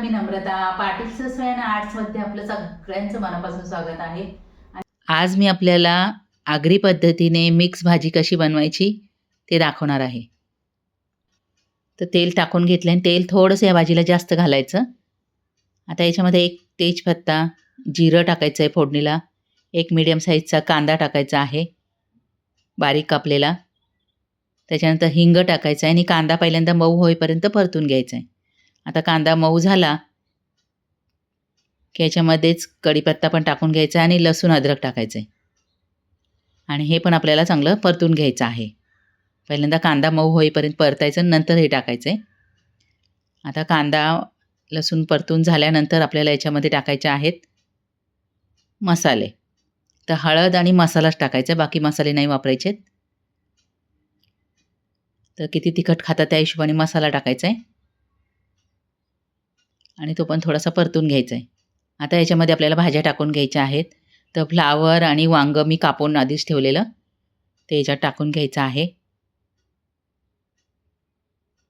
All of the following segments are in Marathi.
मी नम्रता पाटील सस्वयन आर्ट्समध्ये आपलं सगळ्यांचं मनापासून स्वागत आहे. आज मी आपल्याला आगरी पद्धतीने मिक्स भाजी कशी बनवायची ते दाखवणार आहे. तर तेल टाकून घेतलं आणि तेल थोडंसं या भाजीला जास्त घालायचं. आता याच्यामध्ये एक तेजपत्ता जिरं टाकायचं आहे फोडणीला एक मिडियम साईजचा कांदा टाकायचा आहे बारीक कापलेला. त्याच्यानंतर हिंग टाकायचं आहे आणि कांदा पहिल्यांदा मऊ होईपर्यंत परतून घ्यायचा आहे आता कांदा मऊ झाला की याच्यामध्येच कढीपत्ता पण टाकून घ्यायचा आहे आणि लसूण अद्रक टाकायचं आहे आणि हे पण आपल्याला चांगलं परतून घ्यायचं आहे. पहिल्यांदा कांदा मऊ होईपर्यंत परतायचं नंतर हे टाकायचं आहे आता कांदा लसूण परतून झाल्यानंतर आपल्याला याच्यामध्ये टाकायचे आहेत मसाले. तर हळद आणि मसालाच टाकायचा बाकी मसाले नाही वापरायचेत. तर किती तिखट खाता त्या हिशोबाने मसाला टाकायचा आहे आणि तो पण थोडासा परतून घ्यायचा आहे आता याच्यामध्ये आपल्याला भाज्या टाकून घ्यायच्या आहेत. तर फ्लावर आणि वांगं मी कापून आधीच ठेवलेलं. ते याच्यात टाकून घ्यायचं आहे.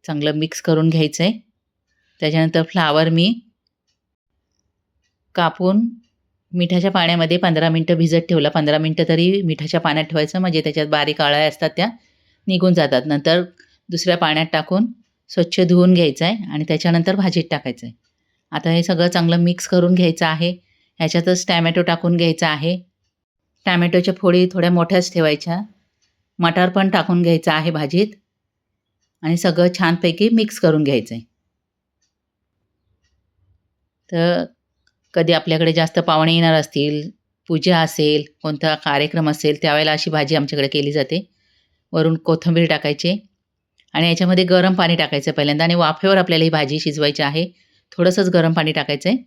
चांगलं मिक्स करून घ्यायचं आहे त्याच्यानंतर फ्लावर मी कापून मिठाच्या पाण्यामध्ये पंधरा मिनटं भिजत ठेवलं. पंधरा मिनटं तरी मिठाच्या पाण्यात ठेवायचं. म्हणजे त्याच्यात बारीक आळ्या असतात त्या निघून जातात. नंतर दुसऱ्या पाण्यात टाकून स्वच्छ धुवून घ्यायचं आहे आणि त्याच्यानंतर भाजीत टाकायचं आहे आता हे सगळं चांगलं मिक्स करून घ्यायचं आहे. ह्याच्यातच टॅमॅटो टाकून घ्यायचा आहे. टॅमॅटोच्या फोडी थोड्या मोठ्याच ठेवायच्या. मटार पण टाकून घ्यायचं आहे भाजीत. आणि सगळं छानपैकी मिक्स करून घ्यायचं आहे तर कधी आपल्याकडे जास्त पाहुणे येणार असतील पूजा असेल कोणता कार्यक्रम असेल त्यावेळेला अशी भाजी आमच्याकडे केली जाते. वरून कोथिंबीर टाकायची. आणि याच्यामध्ये गरम पाणी टाकायचं पहिल्यांदा. आणि वाफेवर आपल्याला ही भाजी शिजवायची आहे. थोडंसंच गरम पाणी टाकायचं आहे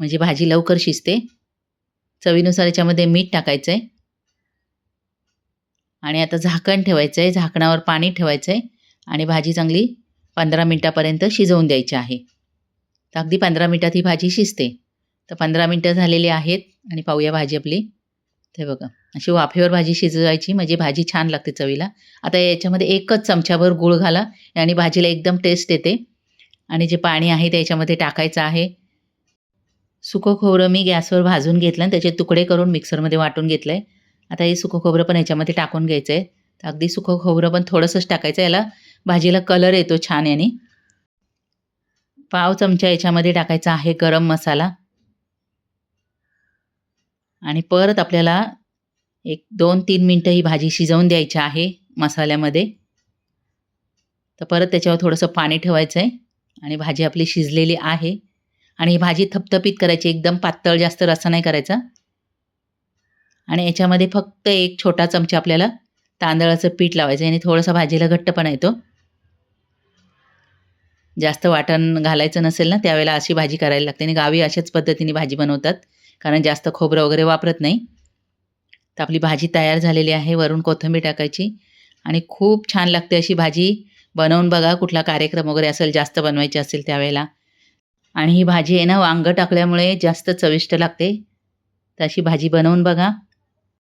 म्हणजे भाजी लवकर शिजते. चवीनुसार याच्यामध्ये मीठ टाकायचं आहे आणि आता झाकण ठेवायचं आहे झाकणावर पाणी ठेवायचं आहे आणि भाजी चांगली पंधरा मिनटापर्यंत शिजवून द्यायची आहे. तर अगदी पंधरा मिनटात ही भाजी शिजते. तर पंधरा मिनटं झालेली आहेत आणि पाहूया भाजी आपली. ते बघा अशी वाफेवर भाजी शिजवायची. म्हणजे भाजी छान लागते चवीला. आता याच्यामध्ये एकच चमच्याभर गूळ घाला. आणि भाजीला एकदम टेस्ट येते. आणि जे पाणी आहे त्याच्यामध्ये टाकायचं आहे. सुकं खोबरं मी गॅसवर भाजून घेतलं आणि त्याचे तुकडे करून मिक्सरमध्ये वाटून घेतलं आहे आता हे सुकं खोबरं पण याच्यामध्ये टाकून घ्यायचं आहे तर अगदी सुकं खोबरं पण थोडंसंच टाकायचं याला भाजीला कलर येतो छान याने. पाव चमचा याच्यामध्ये टाकायचा आहे गरम मसाला. आणि परत आपल्याला एक दोन तीन मिनटं ही भाजी शिजवून द्यायची आहे मसाल्यामध्ये. तर परत त्याच्यावर थोडंसं पाणी ठेवायचं आहे आणि भाजी आपली शिजलेली आहे. आणि ही भाजी थपथपीत करायची एकदम पातळ जास्त रसा नाही करायचा. आणि याच्यामध्ये फक्त एक छोटा चमचा आपल्याला तांदळाचं पीठ लावायचं आणि थोडंसं भाजीला घट्टपणा येतो. जास्त वाटण घालायचं नसेल ना त्यावेळेला अशी भाजी करायला लागते. आणि गावी अशाच पद्धतीने भाजी बनवतात कारण जास्त खोबरं वगैरे वापरत नाही. तर आपली भाजी तयार झालेली आहे वरून कोथिंबीर टाकायची. आणि खूप छान लागते अशी भाजी. बनवून बघा कुठला कार्यक्रम वगैरे असेल जास्त बनवायची असेल त्यावेळेला. आणि ही भाजी आहे ना वांगं टाकल्यामुळे जास्त चविष्ट लागते. तशी भाजी बनवून बघा.